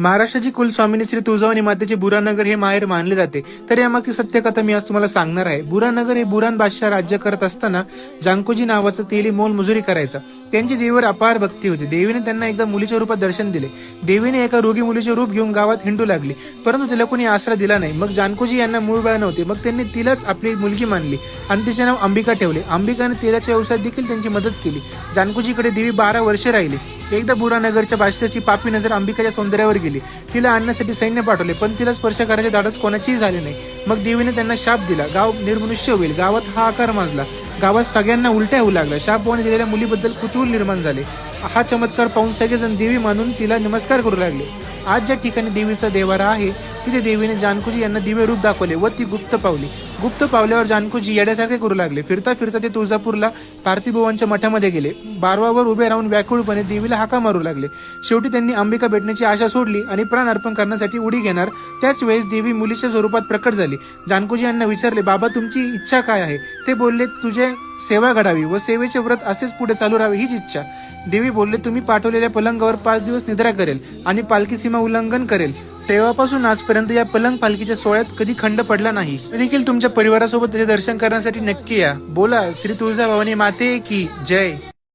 महाराष्ट्राची कुलस्वामिनी श्री तुळजावणी मातेचे बुरानगर हे माहेर मानले जाते. तर यामागची सत्यकथा मी आज तुम्हाला सांगणार आहे. बुरानगर हे बुरान बादशाह राज्य करत असताना जानकोजी नावाचा तेली मोल मजुरी करायचा. त्यांची देवीवर अपार भक्ती होती. देवीने त्यांना एकदा मुलीच्या रूपात दर्शन दिले. देवीने एका रोगी मुलीचे रूप घेऊन गावात हिंडू लागली. परंतु तिला कोणी आसरा दिला नाही. मग जानकोजी यांना मूळ बाळ नव्हते. मग त्यांनी तिलाच आपली मुलगी मानली. आणि तिचे नाव अंबिका ठेवले. अंबिकाने तेलाच्या व्यवसायात देखील त्यांची मदत केली. जानकोजीकडे देवी बारा वर्षे राहिली. एकदा बुरानगरच्या बादशाची पापी नजर अंबिकाच्या सौंदर्यावर गेली. तिला आणण्यासाठी सैन्य पाठवले पण तिला स्पर्श करायचे धाडस कोणाचीही झाले नाही. मग देवीने त्यांना शाप दिला. गाव निर्मनुष्य होईल. गावात हा आकार माजला. गावात सगळ्यांना उलट्या होऊ लागल्या. शापवाने दिलेल्या मुलीबद्दल कुतूहल निर्माण झाले. हा चमत्कार पाहून सगळेजण देवी मानून तिला नमस्कार करू लागले. आज ज्या ठिकाणी देवीचा देवारा आहे तिथे देवीने जानकुजी यांना दिव्य रूप दाखवले व ती गुप्त पावली. गुप्त पावल्यावर जानकुजी येड्यासारखे करू लागले. फिरता फिरता ते तुळजापूरला पार्थिभुवांच्या मठामध्ये गेले. बारवावर उभे राहून व्याकुळपणे देवीला हाका मारू लागले. शेवटी त्यांनी अंबिका भेटण्याची आशा सोडली आणि प्राण अर्पण करण्यासाठी उडी घेणार. त्याच वेळेस देवी मुलीच्या स्वरूपात प्रकट झाली. जानकुजी यांना विचारले बाबा तुमची इच्छा काय आहे? ते बोलले तुझे सेवा घडावी व सेवेचे व्रत असेच पुढे चालू राहावे हीच इच्छा. देवी बोलले तुम्ही पाठवलेल्या पलंगावर पाच दिवस निद्रा करेल आणि पालखी सीमा उल्लंघन करेल. तेव्हापासून आजपर्यंत या पलंग पालखीच्या सोहळ्यात कधी खंड पडला नाही. देखील तुमच्या परिवारासोबत त्याचे दर्शन करण्यासाठी नक्की या. बोला श्री तुळजाभवानी माते की जय.